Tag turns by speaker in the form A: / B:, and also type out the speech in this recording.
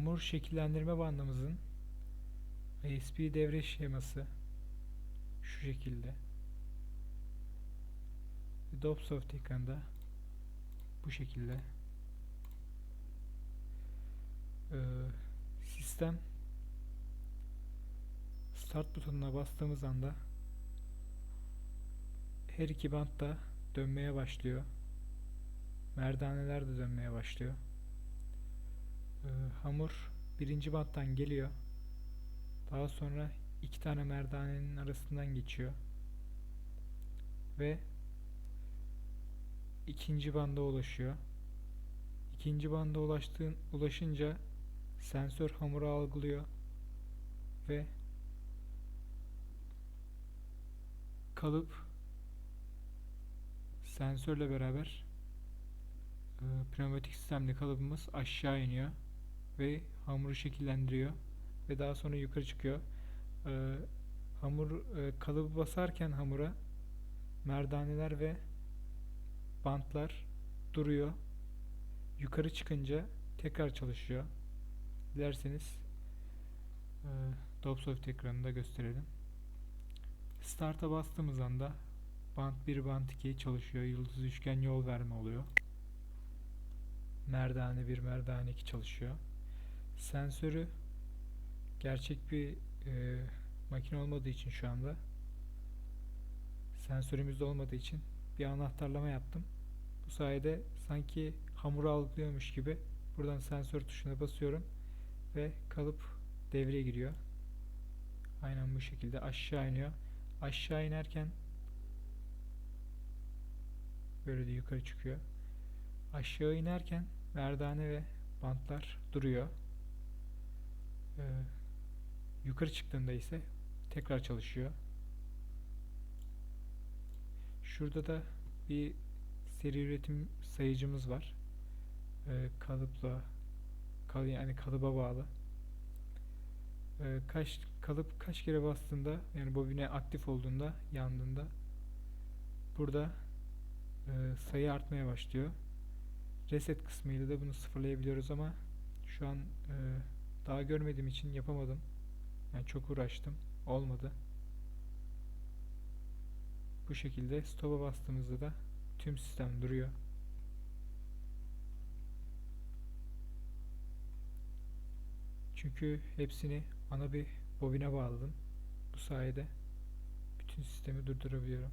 A: hamur şekillendirme bandımızın ISP devre şeması şu şekilde. Dopsoft ekranda bu şekilde. Ee, sistem start butonuna bastığımız anda her iki bant da dönmeye başlıyor. Merdaneler de dönmeye başlıyor. Ee, hamur birinci banttan geliyor. Daha sonra iki tane merdanenin arasından geçiyor. Ve ikinci banda ulaşıyor. İkinci banda ulaştığın, ulaşınca sensör hamuru algılıyor ve kalıp sensörle beraber e, pneumatik sistemli kalıbımız aşağı iniyor ve hamuru şekillendiriyor ve daha sonra yukarı çıkıyor. E, hamur e, kalıbı basarken hamura merdaneler ve bantlar duruyor. Yukarı çıkınca tekrar çalışıyor. Dilerseniz e, Dopsoft ekranında gösterelim. Start'a bastığımız anda bant 1, bant 2 çalışıyor. Yıldız üçgen yol verme oluyor. Merdane 1, merdane 2 çalışıyor. Sensörü gerçek bir e, makine olmadığı için şu anda sensörümüzde olmadığı için bir anahtarlama yaptım. Bu sayede sanki hamuru algılıyormuş gibi buradan sensör tuşuna basıyorum ve kalıp devreye giriyor. Aynen bu şekilde aşağı iniyor. Aşağı inerken böyle de yukarı çıkıyor. Aşağı inerken merdane ve bantlar duruyor. Ee, yukarı çıktığında ise tekrar çalışıyor. Şurada da bir seri üretim sayıcımız var. Ee, kalıpla kal yani kalıba bağlı. Ee, kaç kalıp kaç kere bastığında yani bobine aktif olduğunda yandığında burada e, sayı artmaya başlıyor. Reset kısmıyla da bunu sıfırlayabiliyoruz ama şu an e, daha görmediğim için yapamadım. Yani çok uğraştım. Olmadı. Bu şekilde stop'a bastığımızda da tüm sistem duruyor. Çünkü hepsini ana bir bobine bağladım. Bu sayede bütün sistemi durdurabiliyorum.